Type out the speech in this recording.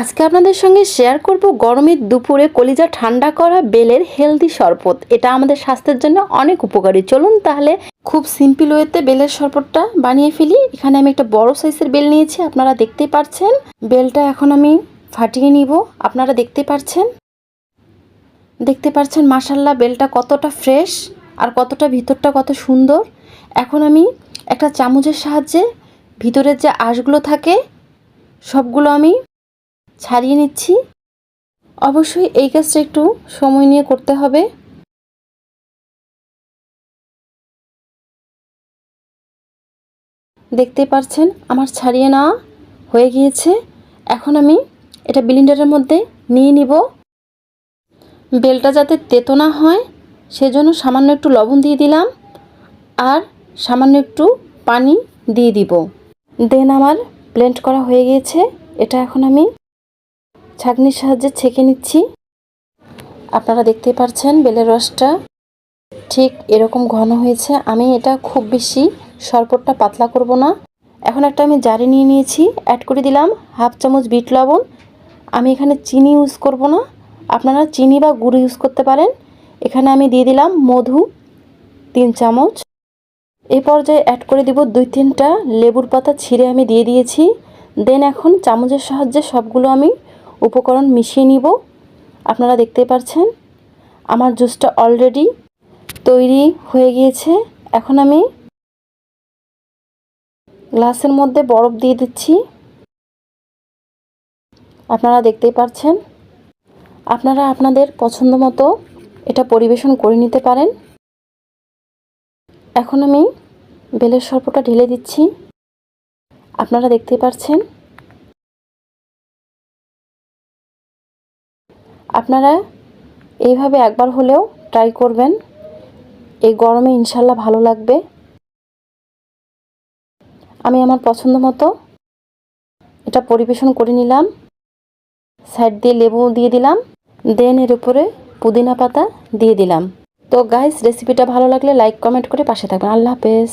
আজকে আপনাদের সঙ্গে শেয়ার করব গরমের দুপুরে কলিজা ঠান্ডা করা বেলের হেলদি শরবত। এটা আমাদের স্বাস্থ্যের জন্য অনেক উপকারী। চলুন তাহলে খুব সিম্পল ওয়েতে বেলের শরবতটা বানিয়ে ফেলি। এখানে আমি একটা বড় সাইজের বেল নিয়েছি, আপনারা দেখতেই পাচ্ছেন। বেলটা এখন আমি ফাটিয়ে নিব, আপনারা দেখতে পাচ্ছেন? দেখতে পাচ্ছেন মাসাল্লাহ বেলটা কতটা ফ্রেশ আর কতটা ভিতরটা কত সুন্দর। এখন আমি একটা চামচের সাহায্যে ভিতরের যে আঁশগুলো থাকে, সবগুলো আমি ছাড়িয়ে নিচ্ছি। অবশ্যই এই কাজটা একটু সময় নিয়ে করতে হবে। দেখতে পাচ্ছেন আমার ছাড়িয়ে নেওয়া হয়ে গিয়েছে। এখন আমি এটা বিলিন্ডারের মধ্যে নিয়ে নিব। বেলটা যাতে তেতো না হয়, সেজন্য সামান্য একটু লবণ দিয়ে দিলাম আর সামান্য একটু পানি দিয়ে দিব। দেন আমার ব্লেন্ড করা হয়ে গিয়েছে। এটা এখন আমি ছাঁকনির সাহায্যে ছেঁকে নিচ্ছি। আপনারা দেখতে পাচ্ছেন বেলের রসটা ঠিক এরকম ঘন হয়েছে। আমি এটা খুব বেশি শরবতটা পাতলা করব না। এখন একটা আমি জারি নিয়ে নিয়েছি অ্যাড করে দিলাম হাফ চামচ বিট লবণ। আমি এখানে চিনি ইউজ করব না। আপনারা চিনি বা গুড় ইউজ করতে পারেন। এখানে আমি দিয়ে দিলাম মধু তিন চামচ। এই পর্যায়ে অ্যাড করে দিব দুই তিনটা লেবুর পাতা ছিঁড়ে আমি দিয়ে দিয়েছি। দেন এখন চামচের সাহায্যে সবগুলো আমি উপকরণ মিশিয়ে নিব। আপনারা দেখতে পাচ্ছেন আমার জুসটা অলরেডি তৈরি হয়ে গিয়েছে। এখন আমি গ্লাসের মধ্যে বরফ দিয়ে দিচ্ছি। আপনারা দেখতেই পাচ্ছেন আপনারা আপনাদের পছন্দ মতো এটা পরিবেশন করে নিতে পারেন। এখন আমি বেলের সর্পটা ঢেলে দিচ্ছি। আপনারা দেখতেই পাচ্ছেন আপনারা এইভাবে একবার হলেও ট্রাই করবেন। এই গরমে ইনশাল্লাহ ভালো লাগবে। আমি আমার পছন্দ মতো এটা পরিবেশন করে নিলাম। সাইড দিয়ে লেবু দিয়ে দিলাম। দেন এর উপরে পুদিনা পাতা দিয়ে দিলাম। তো গাইস রেসিপিটা ভালো লাগলে লাইক কমেন্ট করে পাশে থাকবেন। আল্লাহ হাফেজ।